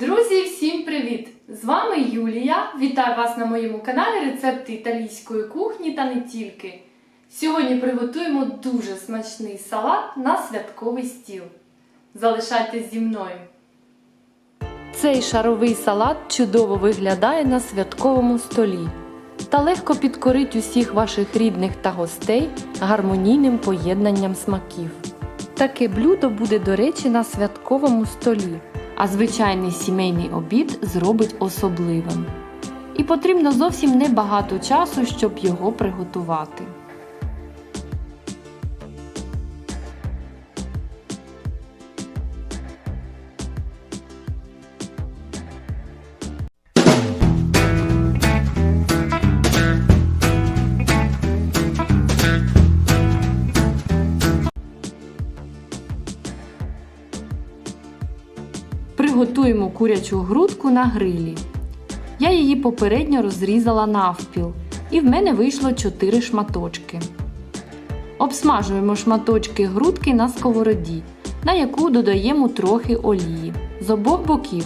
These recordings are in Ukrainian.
Друзі, всім привіт! З вами Юлія. Вітаю вас на моєму каналі Рецепти італійської кухні та не тільки. Сьогодні приготуємо дуже смачний салат на святковий стіл. Залишайтесь зі мною. Цей шаровий салат чудово виглядає на святковому столі та легко підкорить усіх ваших рідних та гостей гармонійним поєднанням смаків. Таке блюдо буде, до речі, на святковому столі, а звичайний сімейний обід зробить особливим. І потрібно зовсім небагато часу, щоб його приготувати. Приготуємо курячу грудку на грилі. Я її попередньо розрізала навпіл, і в мене вийшло 4 шматочки. Обсмажуємо шматочки грудки на сковороді, на яку додаємо трохи олії з обох боків.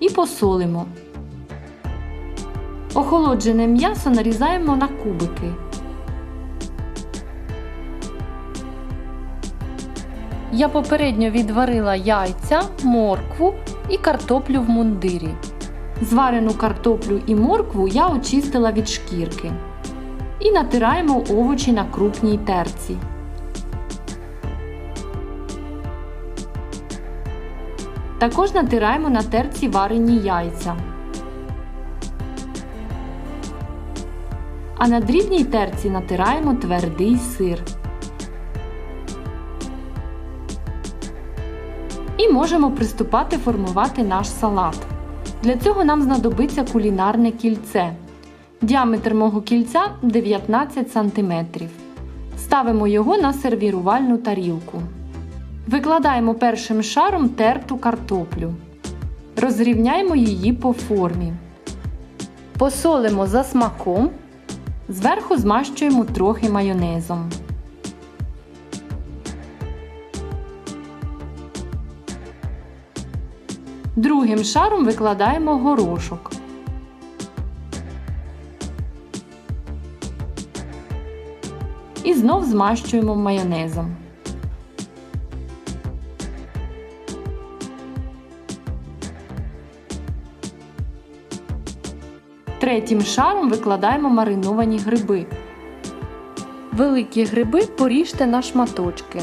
І посолимо. Охолоджене м'ясо нарізаємо на кубики. Я попередньо відварила яйця, моркву і картоплю в мундирі. Зварену картоплю і моркву я очистила від шкірки. І натираємо овочі на крупній терці. Також натираємо на терці варені яйця. А на дрібній терці натираємо твердий сир. І можемо приступати формувати наш салат. Для цього нам знадобиться кулінарне кільце. Діаметр мого кільця 19 см. Ставимо його на сервірувальну тарілку. Викладаємо першим шаром терту картоплю. Розрівняємо її по формі. Посолимо за смаком. Зверху змащуємо трохи майонезом. Другим шаром викладаємо горошок. І знов змащуємо майонезом. Третім шаром викладаємо мариновані гриби. Великі гриби поріжте на шматочки.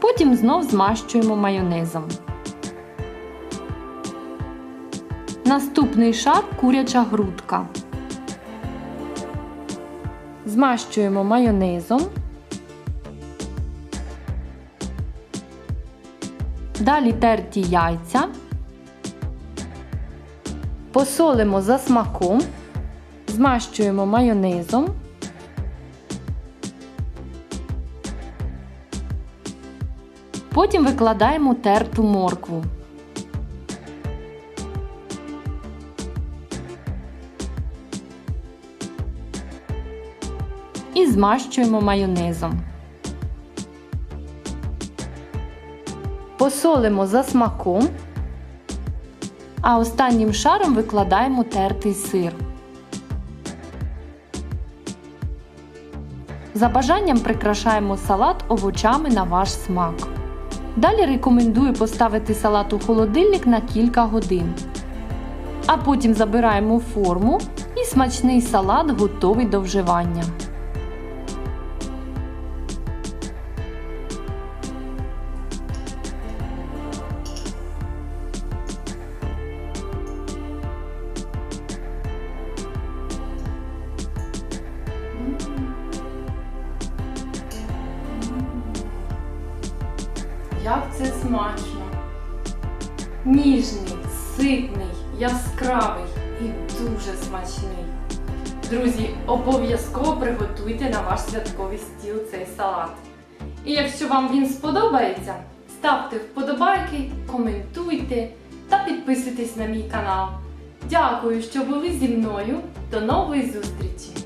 Потім знов змащуємо майонезом. Наступний шар куряча грудка. Змащуємо майонезом. Далі терті яйця. Посолимо за смаком, змащуємо майонезом. Потім викладаємо терту моркву. І змащуємо майонезом. Посолимо за смаком а останнім шаром викладаємо тертий сир. За бажанням прикрашаємо салат овочами на ваш смак. Далі рекомендую поставити салат у холодильник на кілька годин. А потім забираємо форму і смачний салат готовий до вживання. Це смачно! Ніжний, ситний, яскравий і дуже смачний. Друзі, обов'язково приготуйте на ваш святковий стіл цей салат. І якщо вам він сподобається, ставте вподобайки, коментуйте та підписуйтесь на мій канал. Дякую, що були зі мною. До нової зустрічі!